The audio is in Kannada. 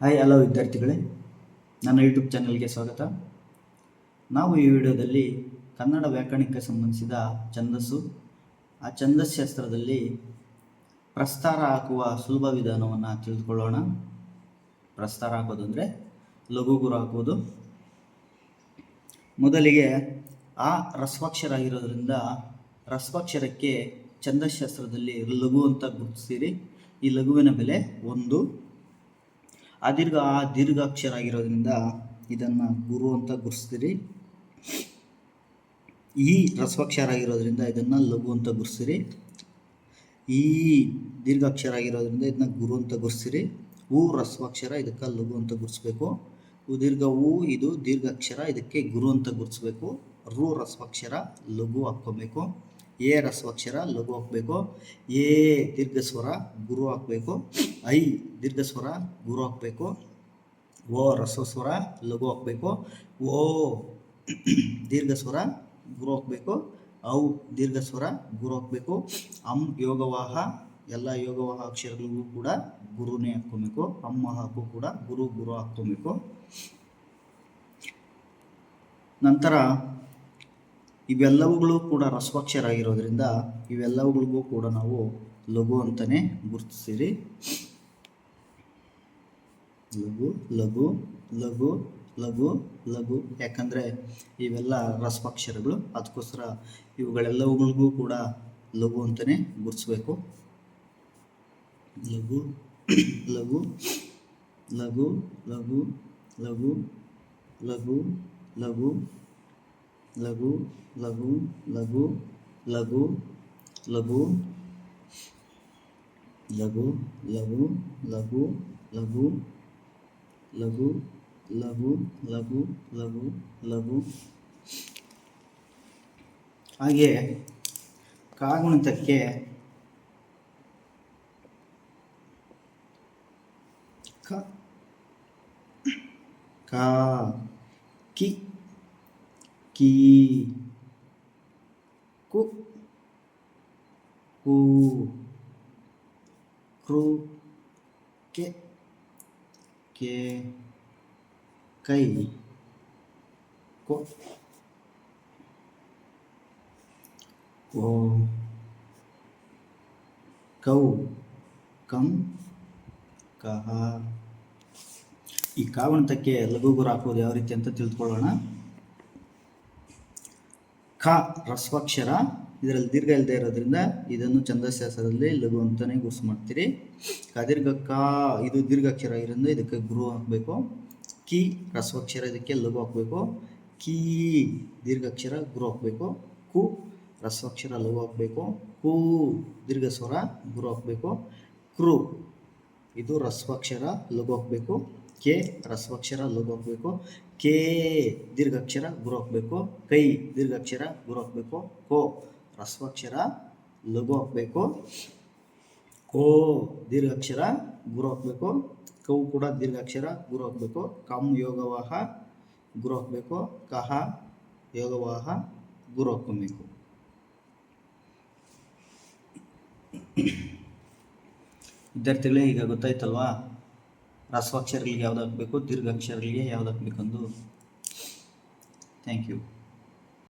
ಹಾಯ್ ಹಲೋ ವಿದ್ಯಾರ್ಥಿಗಳೇ. ನನ್ನ ಯೂಟ್ಯೂಬ್ ಚಾನಲ್ಗೆ ಸ್ವಾಗತ. ನಾವು ಈ ವಿಡಿಯೋದಲ್ಲಿ ಕನ್ನಡ ವ್ಯಾಕರಣಕ್ಕೆ ಸಂಬಂಧಿಸಿದ ಛಂದಸ್ಸು. ಆ ಛಂದಸ್ಶಾಸ್ತ್ರದಲ್ಲಿ ಪ್ರಸ್ತಾರ ಹಾಕುವ ಸುಲಭ ವಿಧಾನವನ್ನು ತಿಳಿದುಕೊಳ್ಳೋಣ. ಪ್ರಸ್ತಾರ ಹಾಕೋದು ಅಂದರೆ ಲಘು ಗುರು ಹಾಕುವುದು. ಮೊದಲಿಗೆ ಆ ರಸ್ವಾಕ್ಷರ ಆಗಿರೋದ್ರಿಂದ ರಸ್ವಾಕ್ಷರಕ್ಕೆ ಛಂದಸ್ಶಾಸ್ತ್ರದಲ್ಲಿ ಲಘು ಅಂತ ಗುರುತಿಸಿರಿ. ಈ ಲಘುವಿನ ಬೆಲೆ ಒಂದು. ಆ ದೀರ್ಘ ಆ ದೀರ್ಘಾಕ್ಷರ ಆಗಿರೋದ್ರಿಂದ ಇದನ್ನು ಗುರು ಅಂತ ಗುರುಸ್ತೀರಿ. ಈ ರಸ್ವಾಕ್ಷರ ಆಗಿರೋದ್ರಿಂದ ಇದನ್ನು ಲಘು ಅಂತ ಗುರುಸ್ತೀರಿ. ಈ ದೀರ್ಘಾಕ್ಷರ ಆಗಿರೋದ್ರಿಂದ ಇದನ್ನ ಗುರು ಅಂತ ಗುರುಸ್ತೀರಿ. ಹೂ ರಸ್ವಾಕ್ಷರ ಇದಕ್ಕೆ ಲಘು ಅಂತ ಗುರುಸ್ಬೇಕು. ದೀರ್ಘ ಹೂ ಇದು ದೀರ್ಘಾಕ್ಷರ, ಇದಕ್ಕೆ ಗುರು ಅಂತ ಗುರುಸ್ಬೇಕು. ರು ರಸ್ವಾಕ್ಷರ ಲಘು ಹಾಕ್ಕೋಬೇಕು. ಎ ರಸ್ವಾಕ್ಷರ ಲಘು ಹಾಕಬೇಕು. ಎ ದೀರ್ಘ ಸ್ವರ ಗುರು ಹಾಕಬೇಕು. ಐ ದೀರ್ಘ ಸ್ವರ ಗುರು ಹಾಕಬೇಕು. ಓ ರಸ್ವಸ್ವರ ಲಘು ಹಾಕಬೇಕು. ಓ ದೀರ್ಘ ಸ್ವರ ಗುರು ಹಾಕಬೇಕು. ಔ ದೀರ್ಘ ಸ್ವರ ಗುರು ಹಾಕಬೇಕು. ಅಂ ಯೋಗವಾಹ, ಎಲ್ಲ ಯೋಗವಾಹ ಅಕ್ಷರಗಳಿಗೂ ಕೂಡ ಗುರುನೇ ಹಾಕ್ಕೊಬೇಕು. ಅಮ್ಮ ಹಾಕು ಕೂಡ ಗುರು ಗುರು ಹಾಕ್ಕೊಬೇಕು. ನಂತರ ಇವೆಲ್ಲವುಗಳು ಕೂಡ ರಸ್ವಾಕ್ಷರ ಆಗಿರೋದ್ರಿಂದ ಇವೆಲ್ಲವುಗಳಿಗೂ ಕೂಡ ನಾವು ಲಘು ಅಂತಲೇ ಗುರುತಿಸಿರಿ. ಲಘು ಲಘು ಲಘು ಲಘು ಲಘು. ಯಾಕಂದರೆ ಇವೆಲ್ಲ ರಸ್ವಾಕ್ಷರಗಳು ಅದಕ್ಕೋಸ್ಕರ ಇವುಗಳೆಲ್ಲವುಗಳಿಗೂ ಕೂಡ ಲಘು ಅಂತಲೇ ಗುರುತಿಸ್ಬೇಕು. ಲಘು ಲಘು ಲಘು ಲಘು ಲಘು ಲಘು ಲಘು ಲಘು ಲಘು ಲಘು ಲಘು ಲಘು ಲಘು ಲಘು ಲಘು ಲಘು ಲಘು ಲಘು ಲಘು ಲಘು ಲಘು ಹಾಗೆ ಕಾಗುಣಿತಕ್ಕೆ ಕ ಕಾ की कु कु, क्रु, के के, कई, को को, कौ, कम, कहा। इक्यावन के लघु गुरा हाकोद यहाँ तक तोण ಖ ರಸ್ವಾಕ್ಷರ, ಇದರಲ್ಲಿ ದೀರ್ಘ ಇಲ್ಲದೆ ಇರೋದ್ರಿಂದ ಇದನ್ನು ಛಂದಸ್ಯಾಸದಲ್ಲಿ ಲಘು ಅಂತಲೇ ಗುರುಸು ಮಾಡ್ತೀರಿ. ಕದೀರ್ಘ ಕ, ಇದು ದೀರ್ಘಾಕ್ಷರ ಇರೋದ್ರಿಂದ ಇದಕ್ಕೆ ಗುರು ಹಾಕಬೇಕು. ಕಿ, ರಸ್ವಾಕ್ಷರ, ಇದಕ್ಕೆ ಲಘು ಹಾಕಬೇಕು. ಕೀ ದೀರ್ಘಾಕ್ಷರ ಗುರು ಹಾಕಬೇಕು. ಕು, ರಸ್ವಾಕ್ಷರ, ಲಘು ಹಾಕಬೇಕು. ಕು, ದೀರ್ಘ ಸ್ವರ, ಗುರು ಹಾಕಬೇಕು. ಕ್ರು ಇದು ರಸ್ವಾಕ್ಷರ, ಲಘು ಹಾಕಬೇಕು. ಕೆ ರಸ್ವಾಕ್ಷರ ಲಘು ಹಾಕಬೇಕು. ಕೆ ದೀರ್ಘಾಕ್ಷರ ಗುರು ಹಾಕಬೇಕು. ಕೈ ದೀರ್ಘಾಕ್ಷರ ಗುರು ಹಾಕಬೇಕು. ಕೋ ರಸ್ವಾಕ್ಷರ ಲಘು ಹಾಕಬೇಕು. ಕೋ ದೀರ್ಘಾಕ್ಷರ ಗುರು ಹಾಕಬೇಕು. ಕೌ ಕೂಡ ದೀರ್ಘಾಕ್ಷರ ಗುರು ಹಾಕಬೇಕು. ಕಮ್ ಯೋಗವಾಹ ಗುರು ಹಾಕಬೇಕು. ಕಹ ಯೋಗವಾಹ ಗುರು ಹಾಕ್ಕೊಬೇಕು. ವಿದ್ಯಾರ್ಥಿಗಳೇ, ಈಗ ಗೊತ್ತಾಯ್ತಲ್ವಾ? ರಸ್ವಾಕ್ಷರಗಳಿಗೆ ಯಾವ್ದು ಹಾಕಬೇಕು ದೀರ್ಘಾಕ್ಷರಗಳಿಗೆ ಯಾವ್ದು ಹಾಕಬೇಕಂದು. Thank you